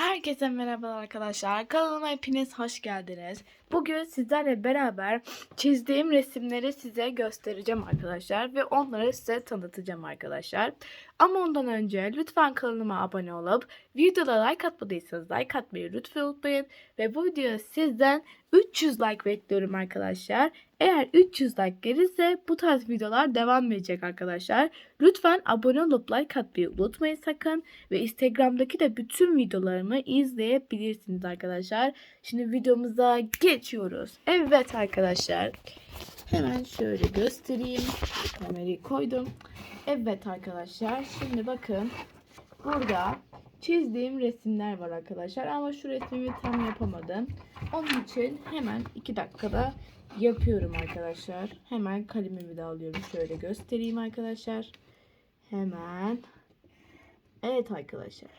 Herkese merhabalar arkadaşlar. Kanalıma hepiniz hoş geldiniz. Bugün sizlerle beraber çizdiğim resimleri size göstereceğim arkadaşlar ve onları size tanıtacağım arkadaşlar. Ama ondan önce lütfen kanalıma abone olup videoda like atmadıysanız like atmayı lütfen unutmayın ve bu videoya sizden 300 like bekliyorum arkadaşlar. Eğer 300 like gelirse bu tarz videolar devam edecek arkadaşlar. Lütfen abone olup like atmayı unutmayın sakın. Ve Instagram'daki de bütün videolarımı izleyebilirsiniz arkadaşlar. Şimdi videomuza geçiyoruz. Evet arkadaşlar. Hemen şöyle göstereyim. Kamerayı koydum. Evet arkadaşlar. Şimdi bakın. Burada çizdiğim resimler var arkadaşlar. Ama şu resmimi tam yapamadım. Onun için hemen 2 dakikada yapıyorum arkadaşlar. Hemen kalemimi de alıyorum. Şöyle göstereyim arkadaşlar. Hemen. Evet arkadaşlar.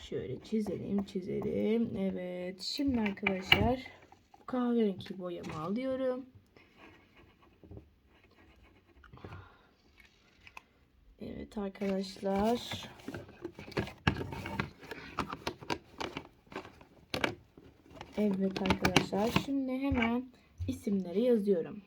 Şöyle çizelim çizelim. Evet. Şimdi arkadaşlar kahverengi boyamı alıyorum. Evet arkadaşlar. Evet arkadaşlar. Şimdi hemen isimleri yazıyorum.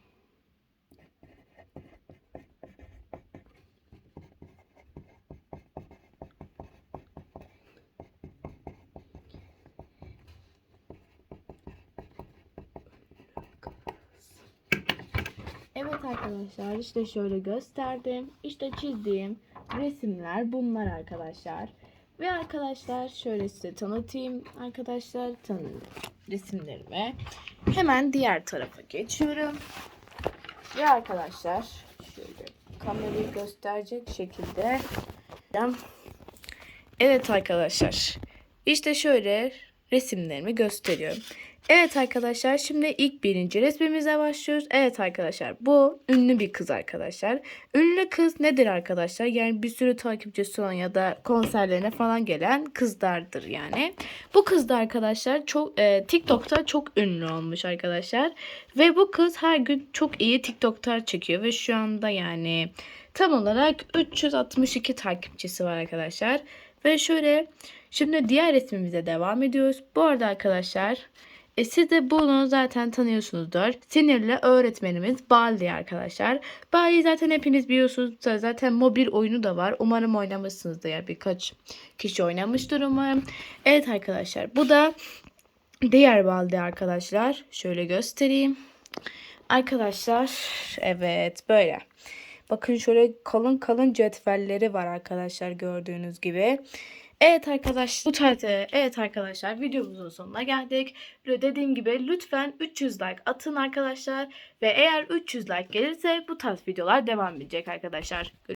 Evet arkadaşlar işte şöyle gösterdim. İşte çizdiğim resimler bunlar arkadaşlar. Ve arkadaşlar şöyle size tanıtayım arkadaşlar tanı resimlerimi. Hemen diğer tarafa geçiyorum. Ve arkadaşlar şöyle kamerayı gösterecek şekilde Evet arkadaşlar. İşte şöyle resimlerimi gösteriyorum. Evet arkadaşlar şimdi ilk birinci resmimize başlıyoruz. Evet arkadaşlar bu ünlü bir kız arkadaşlar. Ünlü kız nedir arkadaşlar? Yani bir sürü takipçisi olan ya da konserlerine falan gelen kızlardır yani. Bu kız da arkadaşlar çok e, TikTok'ta çok ünlü olmuş arkadaşlar. Ve bu kız her gün çok iyi TikTok'lar çekiyor ve şu anda yani tam olarak 362 takipçisi var arkadaşlar. Ve şöyle şimdi diğer resmimize devam ediyoruz. Bu arada arkadaşlar e siz de bunu zaten tanıyorsunuzdur. Sinirli öğretmenimiz Baldi arkadaşlar. Baldi zaten hepiniz biliyorsunuz. Zaten mobil oyunu da var. Umarım oynamışsınızdır. Yani birkaç kişi oynamıştır umarım. Evet arkadaşlar bu da diğer Baldi arkadaşlar. Şöyle göstereyim. Arkadaşlar evet böyle. Bakın şöyle kalın kalın cetvelleri var arkadaşlar gördüğünüz gibi. Evet arkadaşlar bu tarz evet arkadaşlar videomuzun sonuna geldik. Ve dediğim gibi lütfen 300 like atın arkadaşlar ve eğer 300 like gelirse bu tarz videolar devam edecek arkadaşlar.